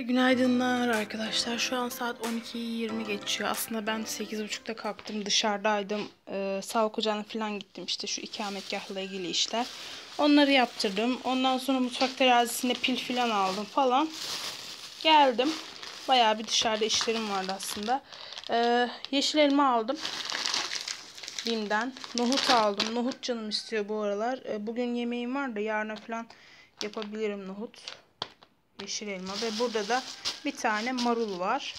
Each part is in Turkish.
Günaydınlar arkadaşlar. Şu an saat 12'yi 20 geçiyor. Aslında ben 8.30'da kalktım. Dışarıdaydım. Ee, sağlık ocağına falan gittim. İşte şu ikametgahla ilgili işler. Onları yaptırdım. Ondan sonra mutfak terazisinde pil falan aldım falan. Geldim. Bayağı bir dışarıda işlerim vardı aslında. Ee, yeşil elma aldım. Bim'den. Nohut aldım. Nohut canım istiyor bu aralar. Ee, bugün yemeğim var da yarına falan yapabilirim nohut yeşil elma ve burada da bir tane marul var.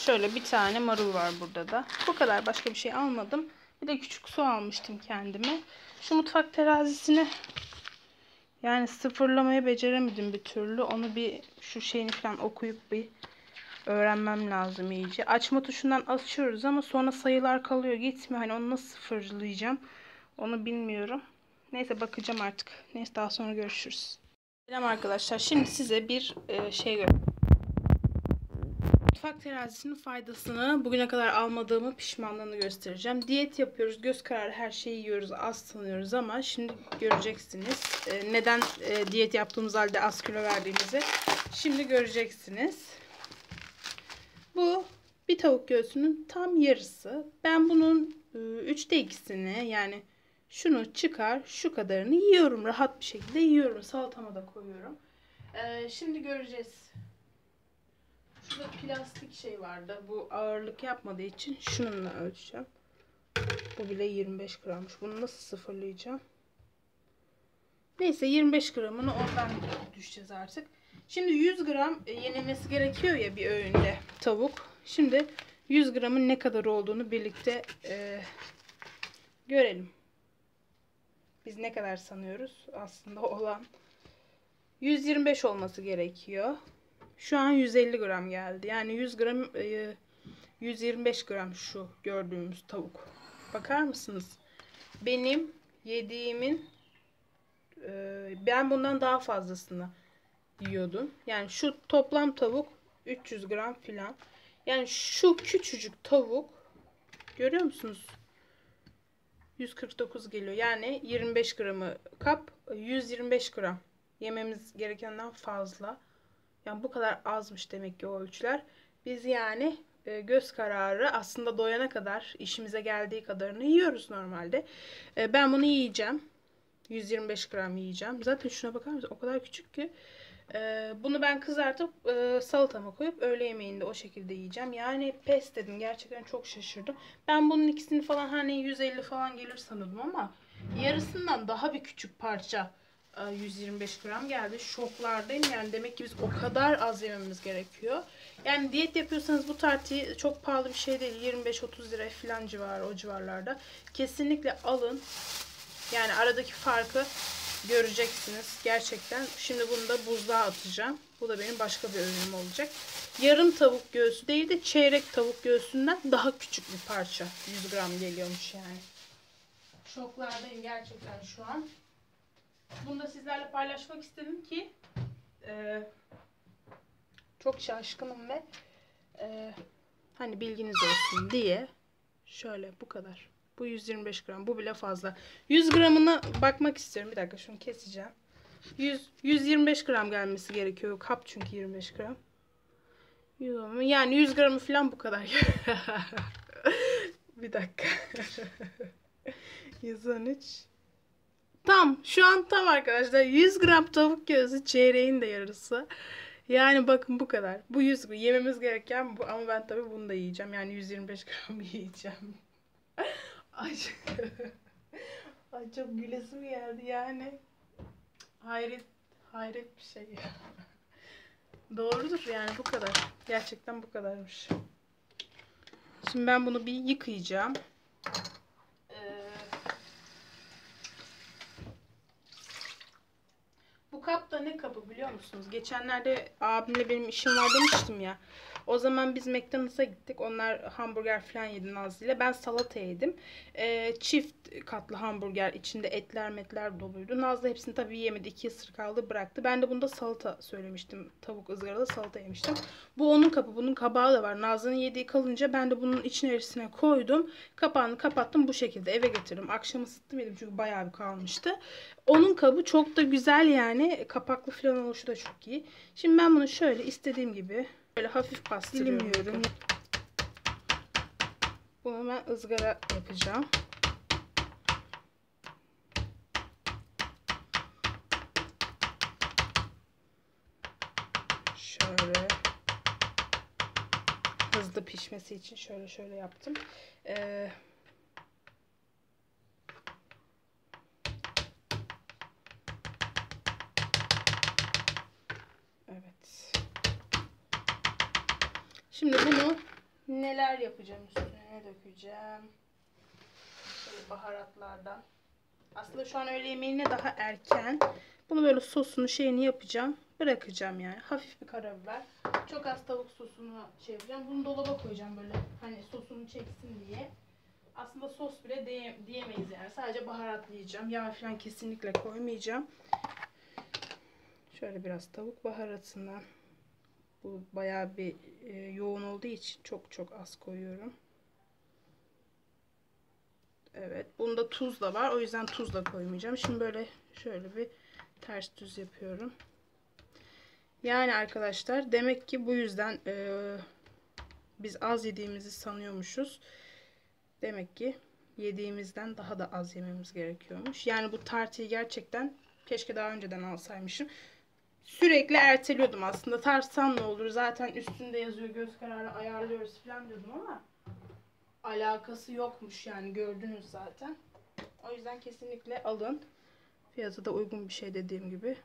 Şöyle bir tane marul var burada da. Bu kadar başka bir şey almadım. Bir de küçük su almıştım kendime. Şu mutfak terazisini yani sıfırlamayı beceremedim bir türlü. Onu bir şu şeyini falan okuyup bir öğrenmem lazım iyice. Açma tuşundan açıyoruz ama sonra sayılar kalıyor gitmiyor. Hani onu nasıl sıfırlayacağım onu bilmiyorum. Neyse bakacağım artık. Neyse daha sonra görüşürüz. Selam arkadaşlar. Şimdi size bir e, şey göstereyim. Mutfak terazisinin faydasını, bugüne kadar almadığımı pişmanlığını göstereceğim. Diyet yapıyoruz, göz kararı her şeyi yiyoruz, az sanıyoruz ama şimdi göreceksiniz. E, neden e, diyet yaptığımız halde az kilo verdiğimizi şimdi göreceksiniz. Bu bir tavuk göğsünün tam yarısı. Ben bunun e, üçte ikisini yani şunu çıkar şu kadarını yiyorum. Rahat bir şekilde yiyorum. Salatama da koyuyorum. Ee, şimdi göreceğiz. Şurada plastik şey vardı. Bu ağırlık yapmadığı için şununla ölçeceğim. Bu bile 25 grammış. Bunu nasıl sıfırlayacağım? Neyse 25 gramını ondan düşeceğiz artık. Şimdi 100 gram yenilmesi gerekiyor ya bir öğünde tavuk. Şimdi 100 gramın ne kadar olduğunu birlikte e, görelim. Biz ne kadar sanıyoruz? Aslında olan 125 olması gerekiyor. Şu an 150 gram geldi. Yani 100 gram 125 gram şu gördüğümüz tavuk. Bakar mısınız? Benim yediğimin ben bundan daha fazlasını yiyordum. Yani şu toplam tavuk 300 gram filan. Yani şu küçücük tavuk görüyor musunuz? 149 geliyor. Yani 25 gramı kap 125 gram. Yememiz gerekenden fazla. Yani bu kadar azmış demek ki o ölçüler. Biz yani e, göz kararı aslında doyana kadar işimize geldiği kadarını yiyoruz normalde. E, ben bunu yiyeceğim. 125 gram yiyeceğim. Zaten şuna bakar mısın? O kadar küçük ki. Ee, bunu ben kızartıp e, salatama koyup öğle yemeğinde o şekilde yiyeceğim. Yani pes dedim. Gerçekten çok şaşırdım. Ben bunun ikisini falan hani 150 falan gelir sanıyordum ama yarısından daha bir küçük parça 125 e, gram geldi. Şoklardayım yani demek ki biz o kadar az yememiz gerekiyor. Yani diyet yapıyorsanız bu tartıyı çok pahalı bir şey değil. 25-30 lira falan civarı o civarlarda. Kesinlikle alın. Yani aradaki farkı göreceksiniz gerçekten. Şimdi bunu da buzluğa atacağım. Bu da benim başka bir ürünüm olacak. Yarım tavuk göğsü değil de çeyrek tavuk göğsünden daha küçük bir parça. 100 gram geliyormuş yani. Şoklardayım gerçekten şu an. Bunu da sizlerle paylaşmak istedim ki e, çok şaşkınım ve e, hani bilginiz olsun diye şöyle bu kadar. Bu 125 gram. Bu bile fazla. 100 gramına bakmak istiyorum. Bir dakika şunu keseceğim. 100, 125 gram gelmesi gerekiyor. Kap çünkü 25 gram. Yani 100 gramı falan bu kadar. bir dakika. 113. Tam. Şu an tam arkadaşlar. 100 gram tavuk göğsü çeyreğin de yarısı. Yani bakın bu kadar. Bu 100 gram. Yememiz gereken bu. Ama ben tabii bunu da yiyeceğim. Yani 125 gram yiyeceğim. Ay, Ay çok gülesim geldi yani. Hayret, hayret bir şey. Doğrudur yani bu kadar. Gerçekten bu kadarmış. Şimdi ben bunu bir yıkayacağım. Ee, bu kap da ne kabı biliyor musunuz? Geçenlerde abimle benim işim var demiştim ya. O zaman biz McDonald's'a gittik. Onlar hamburger falan yedi Nazlı ile. Ben salata yedim. Ee, çift katlı hamburger. içinde etler metler doluydu. Nazlı hepsini tabii yemedi. İki ısırık aldı bıraktı. Ben de bunda salata söylemiştim. Tavuk ızgaralı salata yemiştim. Bu onun kapı. Bunun kabağı da var. Nazlı'nın yediği kalınca ben de bunun içine koydum. Kapağını kapattım. Bu şekilde eve getirdim. Akşam ısıttım yedim çünkü bayağı bir kalmıştı. Onun kabı çok da güzel yani. Kapaklı falan oluşu da çok iyi. Şimdi ben bunu şöyle istediğim gibi böyle hafif bastırıyorum. Dilimliyorum. Bunu ben ızgara yapacağım. Şöyle hızlı pişmesi için şöyle şöyle yaptım. Ee, Şimdi bunu neler yapacağım üstüne ne dökeceğim? Şöyle baharatlardan. Aslında şu an öğle yemeğine daha erken. Bunu böyle sosunu şeyini yapacağım. Bırakacağım yani. Hafif bir karabiber. Çok az tavuk sosunu şey yapacağım. Bunu dolaba koyacağım böyle. Hani sosunu çeksin diye. Aslında sos bile diye, diyemeyiz yani. Sadece baharatlayacağım. Yağ falan kesinlikle koymayacağım. Şöyle biraz tavuk baharatından. Bu bayağı bir e, yoğun olduğu için çok çok az koyuyorum. Evet. Bunda tuz da var. O yüzden tuz da koymayacağım. Şimdi böyle şöyle bir ters düz yapıyorum. Yani arkadaşlar demek ki bu yüzden e, biz az yediğimizi sanıyormuşuz. Demek ki yediğimizden daha da az yememiz gerekiyormuş. Yani bu tartıyı gerçekten keşke daha önceden alsaymışım. Sürekli erteliyordum aslında. Tartsam ne olur? Zaten üstünde yazıyor göz kararı ayarlıyoruz falan diyordum ama alakası yokmuş yani gördünüz zaten. O yüzden kesinlikle alın. Fiyatı da uygun bir şey dediğim gibi.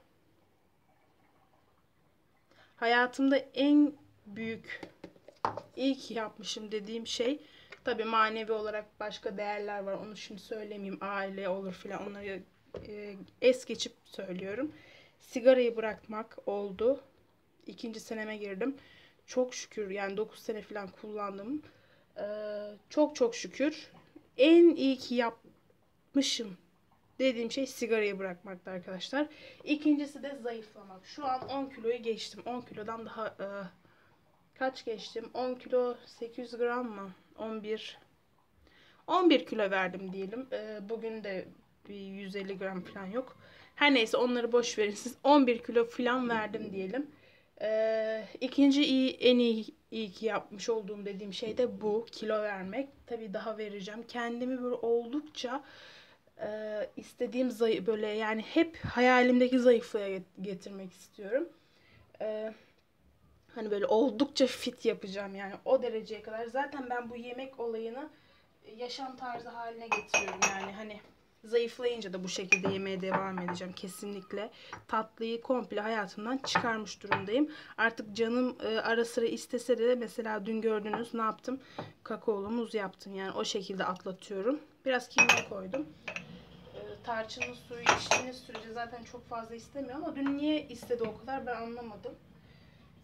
Hayatımda en büyük iyi ki yapmışım dediğim şey tabi manevi olarak başka değerler var. Onu şimdi söylemeyeyim. Aile olur filan onları e, es geçip söylüyorum. Sigarayı bırakmak oldu. İkinci seneme girdim. Çok şükür yani 9 sene falan kullandım. Ee, çok çok şükür en iyi ki yapmışım dediğim şey sigarayı bırakmaktı arkadaşlar. İkincisi de zayıflamak. Şu an 10 kiloyu geçtim. 10 kilodan daha e, kaç geçtim? 10 kilo 800 gram mı? 11 11 kilo verdim diyelim. E, bugün de bir 150 gram falan yok. Her neyse onları boş verin siz. 11 kilo falan verdim diyelim. Ee, ikinci iyi, en iyi, iyi ki yapmış olduğum dediğim şey de bu. Kilo vermek. Tabii daha vereceğim. Kendimi böyle oldukça e, istediğim zayıf böyle yani hep hayalimdeki zayıflığa getirmek istiyorum. E, hani böyle oldukça fit yapacağım yani o dereceye kadar. Zaten ben bu yemek olayını yaşam tarzı haline getiriyorum yani hani Zayıflayınca da bu şekilde yemeye devam edeceğim kesinlikle. Tatlıyı komple hayatımdan çıkarmış durumdayım. Artık canım e, ara sıra istese de mesela dün gördünüz ne yaptım? Kakaolu muz yaptım. Yani o şekilde atlatıyorum. Biraz kimyon koydum. E, tarçının suyu içtiğiniz sürece zaten çok fazla istemiyor ama dün niye istedi o kadar ben anlamadım.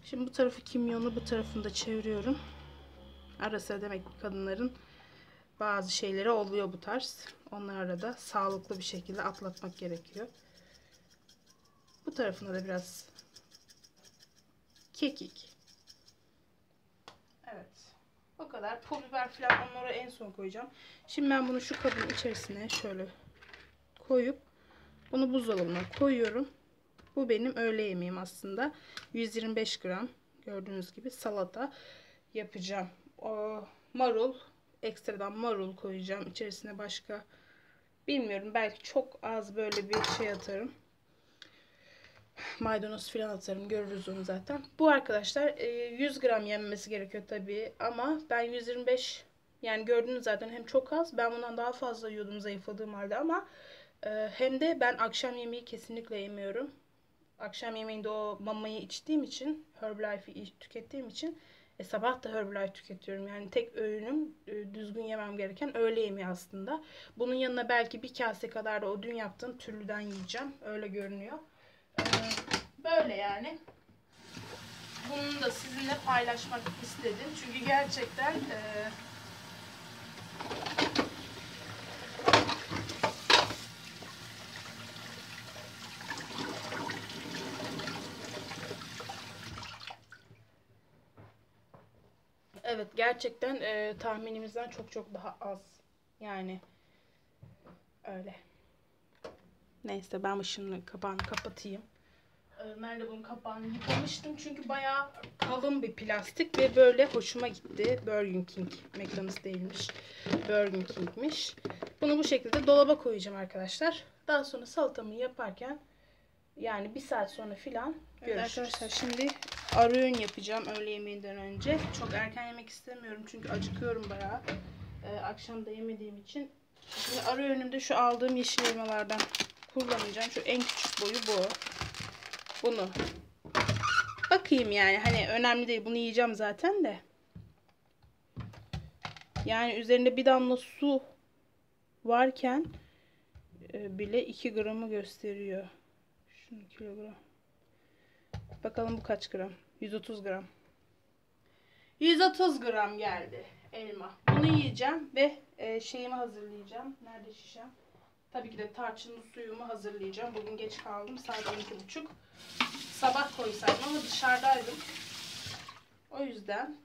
Şimdi bu tarafı kimyonlu bu tarafını da çeviriyorum. Ara sıra demek ki kadınların bazı şeyleri oluyor bu tarz. Onları da sağlıklı bir şekilde atlatmak gerekiyor. Bu tarafına da biraz kekik. Evet. O kadar. Pul biber falan onları en son koyacağım. Şimdi ben bunu şu kabın içerisine şöyle koyup bunu buzdolabına koyuyorum. Bu benim öğle yemeğim aslında. 125 gram gördüğünüz gibi salata yapacağım. O marul, ekstradan marul koyacağım. İçerisine başka bilmiyorum belki çok az böyle bir şey atarım. Maydanoz falan atarım. Görürüz onu zaten. Bu arkadaşlar 100 e, gram yenmesi gerekiyor tabii. Ama ben 125 yani gördüğünüz zaten hem çok az. Ben bundan daha fazla yiyordum zayıfladığım halde ama e, hem de ben akşam yemeği kesinlikle yemiyorum. Akşam yemeğinde o mamayı içtiğim için, Herbalife'i tükettiğim için e, sabah da Herbalife tüketiyorum. Yani tek öğünüm e, düzgün yemem gereken öğle yemeği aslında. Bunun yanına belki bir kase kadar da o dün yaptığım türlüden yiyeceğim. Öyle görünüyor. E, böyle yani. Bunu da sizinle paylaşmak istedim. Çünkü gerçekten e, Evet gerçekten e, tahminimizden çok çok daha az. Yani öyle. Neyse ben ışığını kapağını kapatayım. e, nerede bunun kapağını yıkamıştım. Çünkü bayağı kalın bir plastik ve böyle hoşuma gitti. Burger King. McDonald's değilmiş. Burger King'miş. Bunu bu şekilde dolaba koyacağım arkadaşlar. Daha sonra salatamı yaparken yani bir saat sonra filan görüşürüz. arkadaşlar şimdi ara öğün yapacağım öğle yemeğinden önce. Çok erken yemek istemiyorum çünkü acıkıyorum bayağı. Ee, akşam da yemediğim için. Şimdi ara öğünümde şu aldığım yeşil elmalardan kullanacağım. Şu en küçük boyu bu. Bunu. Bakayım yani hani önemli değil bunu yiyeceğim zaten de. Yani üzerinde bir damla su varken e, bile 2 gramı gösteriyor. Şunu kilogram. Bakalım bu kaç gram? 130 gram. 130 gram geldi elma. Bunu yiyeceğim ve e, şeyimi hazırlayacağım. Nerede şişem? Tabii ki de tarçınlı suyumu hazırlayacağım. Bugün geç kaldım. Saat 12.30. Sabah koysaydım ama dışarıdaydım. O yüzden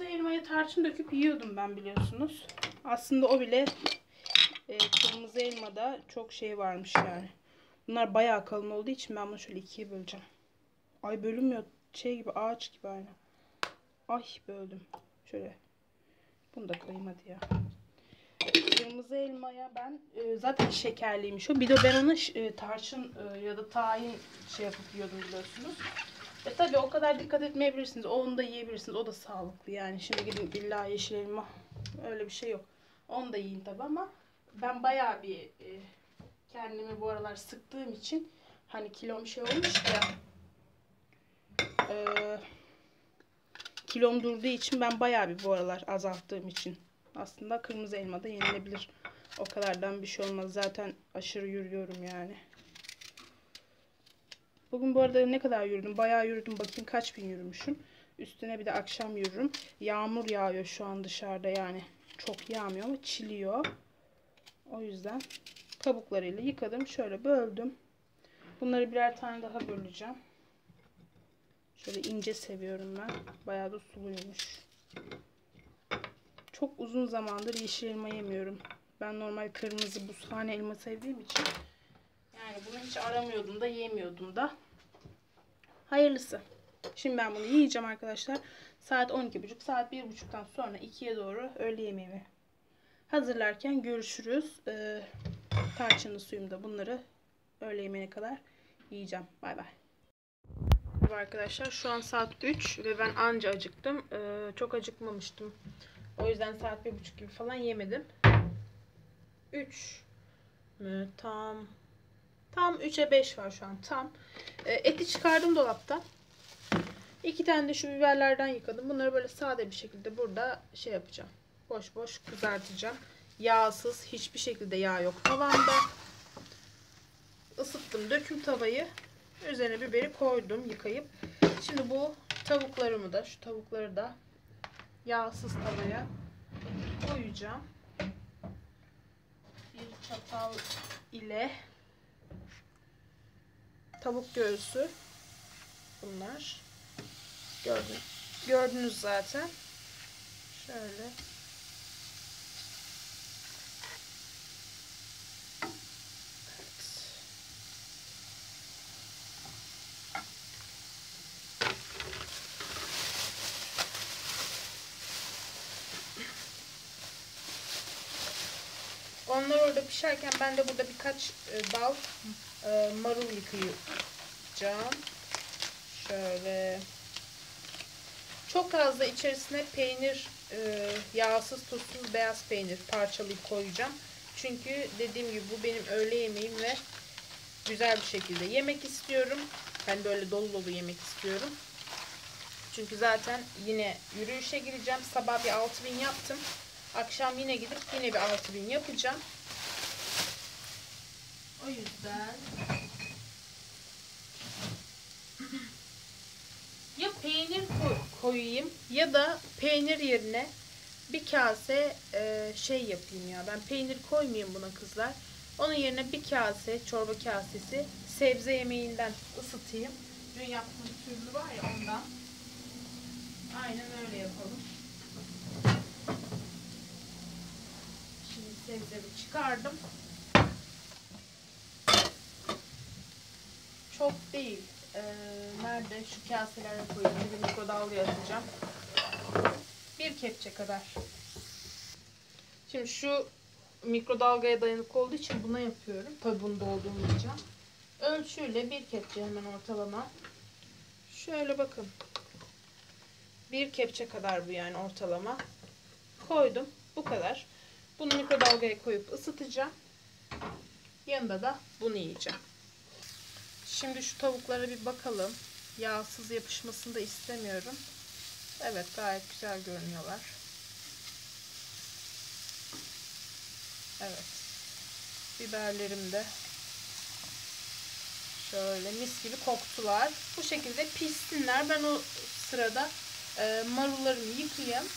Kırmızı elmaya tarçın döküp yiyordum ben biliyorsunuz. Aslında o bile e, kırmızı elmada çok şey varmış yani. Bunlar bayağı kalın olduğu için ben bunu şöyle ikiye böleceğim. Ay bölünmüyor. Şey gibi ağaç gibi aynı. Ay böldüm. Şöyle. Bunu da koyayım hadi ya. Kırmızı elmaya ben e, zaten şekerliymiş o. Bir de ben onu e, tarçın e, ya da tahin şey yapıp yiyordum biliyorsunuz. E tabi o kadar dikkat etmeyebilirsiniz. Onu da yiyebilirsiniz. O da sağlıklı yani. Şimdi gidin illa yeşil elma. Öyle bir şey yok. Onu da yiyin tabi ama ben bayağı bir e, kendimi bu aralar sıktığım için hani kilom şey olmuş ya e, kilom durduğu için ben bayağı bir bu aralar azalttığım için aslında kırmızı elma da yenilebilir. O kadardan bir şey olmaz. Zaten aşırı yürüyorum yani. Bugün bu arada ne kadar yürüdüm? Bayağı yürüdüm. Bakayım kaç bin yürümüşüm. Üstüne bir de akşam yürürüm. Yağmur yağıyor şu an dışarıda yani. Çok yağmıyor ama çiliyor. O yüzden kabuklarıyla yıkadım. Şöyle böldüm. Bunları birer tane daha böleceğim. Şöyle ince seviyorum ben. Bayağı da suluymuş. Çok uzun zamandır yeşil elma yemiyorum. Ben normal kırmızı buzhane elma sevdiğim için bunu hiç aramıyordum da yemiyordum da. Hayırlısı. Şimdi ben bunu yiyeceğim arkadaşlar. Saat 12.30 saat 1.30'dan sonra 2'ye doğru öğle yemeğimi hazırlarken görüşürüz. Ee, tarçınlı suyumda bunları öğle yemeğine kadar yiyeceğim. Bay bay. Merhaba arkadaşlar. Şu an saat 3 ve ben anca acıktım. Ee, çok acıkmamıştım. O yüzden saat 1.30 gibi falan yemedim. 3 mü? Tam Tam 3'e 5 var şu an. Tam. E, eti çıkardım dolaptan. İki tane de şu biberlerden yıkadım. Bunları böyle sade bir şekilde burada şey yapacağım. Boş boş kızartacağım. Yağsız. Hiçbir şekilde yağ yok tavanda. Isıttım. Döküm tavayı. Üzerine biberi koydum yıkayıp. Şimdi bu tavuklarımı da şu tavukları da yağsız tavaya koyacağım. Bir çatal ile tavuk göğsü bunlar. Gördünüz, gördünüz zaten. Şöyle. Onlar orada pişerken ben de burada birkaç e, dal e, marul yıkayacağım. Şöyle. Çok fazla içerisine peynir, e, yağsız, tuzsuz beyaz peynir parçalayıp koyacağım. Çünkü dediğim gibi bu benim öğle yemeğim ve güzel bir şekilde yemek istiyorum. Ben böyle dolu dolu yemek istiyorum. Çünkü zaten yine yürüyüşe gireceğim. Sabah bir 6000 yaptım. Akşam yine gidip yine bir 6000 yapacağım ben. Ya peynir koyayım ya da peynir yerine bir kase e, şey yapayım ya. Ben peynir koymayayım buna kızlar. Onun yerine bir kase çorba kasesi sebze yemeğinden ısıtayım. Dün yaptığım türlü var ya ondan. Aynen öyle yapalım. Şimdi sebzemi çıkardım. Çok değil. Ee, nerede? Şu kaselere koyayım. Bir mikrodalgaya atacağım. Bir kepçe kadar. Şimdi şu mikrodalgaya dayanıklı olduğu için buna yapıyorum. Tabi bunu doldurmayacağım. Ölçüyle bir kepçe hemen ortalama. Şöyle bakın. Bir kepçe kadar bu yani ortalama. Koydum. Bu kadar. Bunu mikrodalgaya koyup ısıtacağım. Yanında da bunu yiyeceğim. Şimdi şu tavuklara bir bakalım. Yağsız yapışmasını da istemiyorum. Evet gayet güzel görünüyorlar. Evet. Biberlerim de şöyle mis gibi koktular. Bu şekilde pişsinler. Ben o sırada e, marullarımı yıkayayım.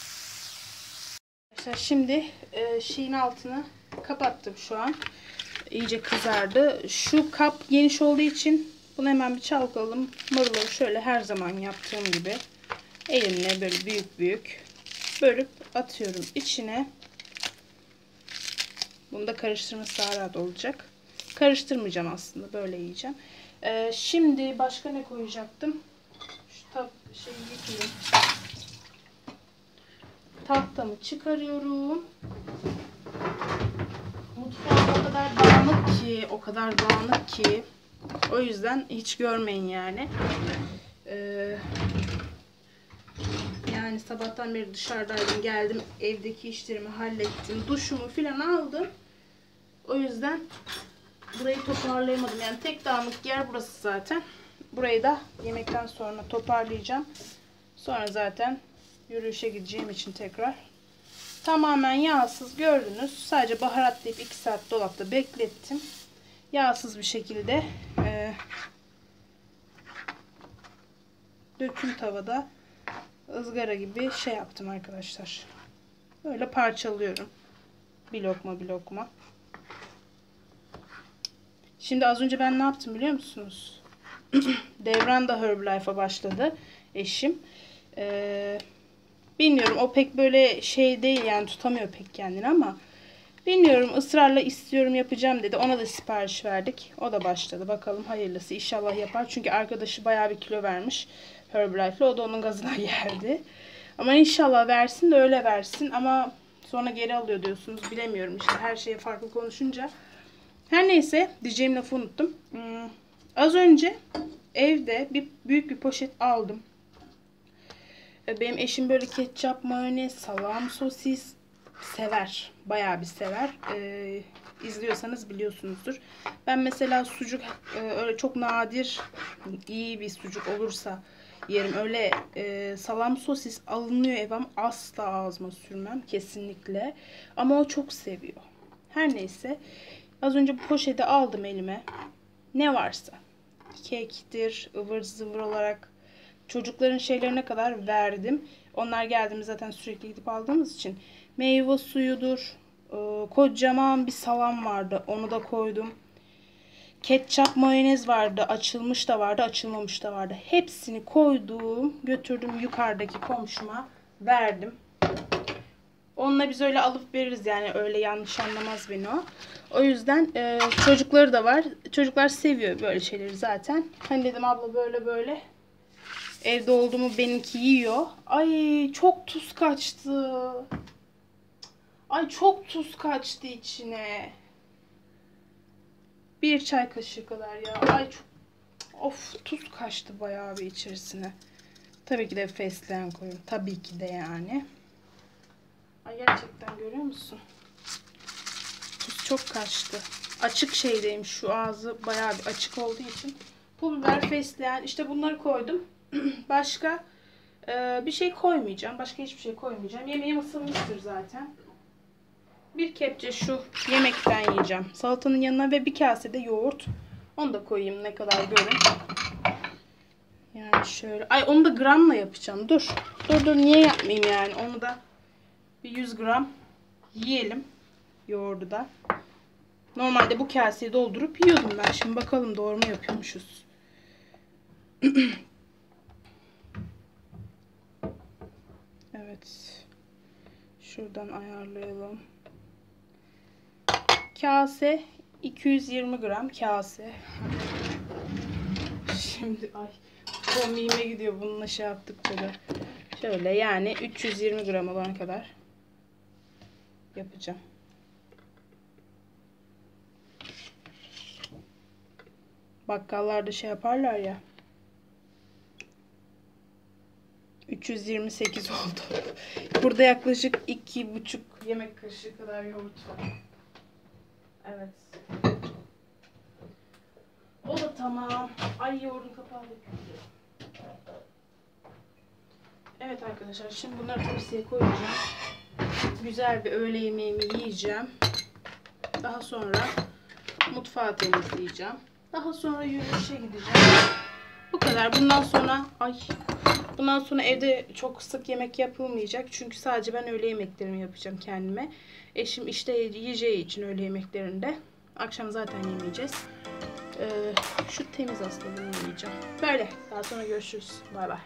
Arkadaşlar şimdi e, şeyin altını kapattım şu an. İyice kızardı. Şu kap geniş olduğu için bunu hemen bir çalkalalım. Marulları şöyle her zaman yaptığım gibi elimle böyle büyük büyük bölüp atıyorum içine. Bunu da karıştırması daha rahat olacak. Karıştırmayacağım aslında. Böyle yiyeceğim. Ee, şimdi başka ne koyacaktım? Şu tab şeyi yıkayayım. Tahtamı çıkarıyorum. Ki, o kadar dağınık ki. O yüzden hiç görmeyin yani. Ee, yani sabahtan beri dışarıdaydım. Geldim evdeki işlerimi hallettim. Duşumu filan aldım. O yüzden burayı toparlayamadım. Yani tek dağınık yer burası zaten. Burayı da yemekten sonra toparlayacağım. Sonra zaten yürüyüşe gideceğim için tekrar. Tamamen yağsız gördünüz. Sadece baharatlayıp 2 saat dolapta beklettim. Yağsız bir şekilde e, döküm tavada ızgara gibi şey yaptım arkadaşlar. Böyle parçalıyorum. Bir lokma bir lokma. Şimdi az önce ben ne yaptım biliyor musunuz? Devran da Herbalife'a başladı. Eşim. Ee, bilmiyorum o pek böyle şey değil yani tutamıyor pek kendini ama bilmiyorum ısrarla istiyorum yapacağım dedi. Ona da sipariş verdik. O da başladı. Bakalım hayırlısı inşallah yapar. Çünkü arkadaşı bayağı bir kilo vermiş Herbalife'le. O da onun gazına geldi. Ama inşallah versin de öyle versin. Ama sonra geri alıyor diyorsunuz. Bilemiyorum işte her şeye farklı konuşunca. Her neyse diyeceğim lafı unuttum. Hmm, az önce evde bir büyük bir poşet aldım. Benim eşim böyle ketçap, mayonez, salam, sosis sever. Bayağı bir sever. Ee, izliyorsanız biliyorsunuzdur. Ben mesela sucuk e, öyle çok nadir iyi bir sucuk olursa yerim. Öyle e, salam sosis alınıyor eve ama asla ağzıma sürmem kesinlikle. Ama o çok seviyor. Her neyse. Az önce bu poşeti aldım elime. Ne varsa. Kektir, ıvır zıvır olarak çocukların şeylerine kadar verdim. Onlar geldiğimde zaten sürekli gidip aldığımız için. Meyve suyudur. Ee, kocaman bir salam vardı. Onu da koydum. Ketçap mayonez vardı. Açılmış da vardı, açılmamış da vardı. Hepsini koydum. Götürdüm yukarıdaki komşuma. Verdim. Onunla biz öyle alıp veririz yani öyle yanlış anlamaz beni o. O yüzden e, çocukları da var. Çocuklar seviyor böyle şeyleri zaten. Hani dedim abla böyle böyle. Evde olduğumu benimki yiyor. Ay çok tuz kaçtı. Ay çok tuz kaçtı içine. Bir çay kaşığı kadar ya. Ay çok... Of tuz kaçtı bayağı bir içerisine. Tabii ki de fesleğen koyuyorum. Tabii ki de yani. Ay gerçekten görüyor musun? Tuz çok kaçtı. Açık şeydeyim şu ağzı bayağı bir açık olduğu için. Pul biber, fesleğen işte bunları koydum. Başka e, bir şey koymayacağım. Başka hiçbir şey koymayacağım. Yemeğim ısınmıştır zaten. Bir kepçe şu yemekten yiyeceğim. Salatanın yanına ve bir kase de yoğurt. Onu da koyayım ne kadar görün. Yani şöyle. Ay onu da gramla yapacağım. Dur. Dur dur niye yapmayayım yani. Onu da bir 100 gram yiyelim. Yoğurdu da. Normalde bu kaseyi doldurup yiyordum ben. Şimdi bakalım doğru mu yapıyormuşuz. evet. Şuradan ayarlayalım. Kase 220 gram kase. Şimdi ay komiğime gidiyor bununla şey yaptıkça da. Şöyle yani 320 gram olana kadar yapacağım. Bakkallarda şey yaparlar ya. 328 oldu. Burada yaklaşık 2,5 yemek kaşığı kadar yoğurt var. Evet. O da tamam. Ay yoğurdun kapağı. Evet arkadaşlar şimdi bunları tepsiye koyacağım. Güzel bir öğle yemeğimi yiyeceğim. Daha sonra mutfağı temizleyeceğim. Daha sonra yürüyüşe gideceğim. Bu kadar. Bundan sonra ay bundan sonra evde çok sık yemek yapılmayacak. Çünkü sadece ben öğle yemeklerimi yapacağım kendime. Eşim işte yiyeceği için öğle yemeklerinde. Akşam zaten yemeyeceğiz. Ee, şu temiz aslında bunu yiyeceğim. Böyle. Daha sonra görüşürüz. Bay bay.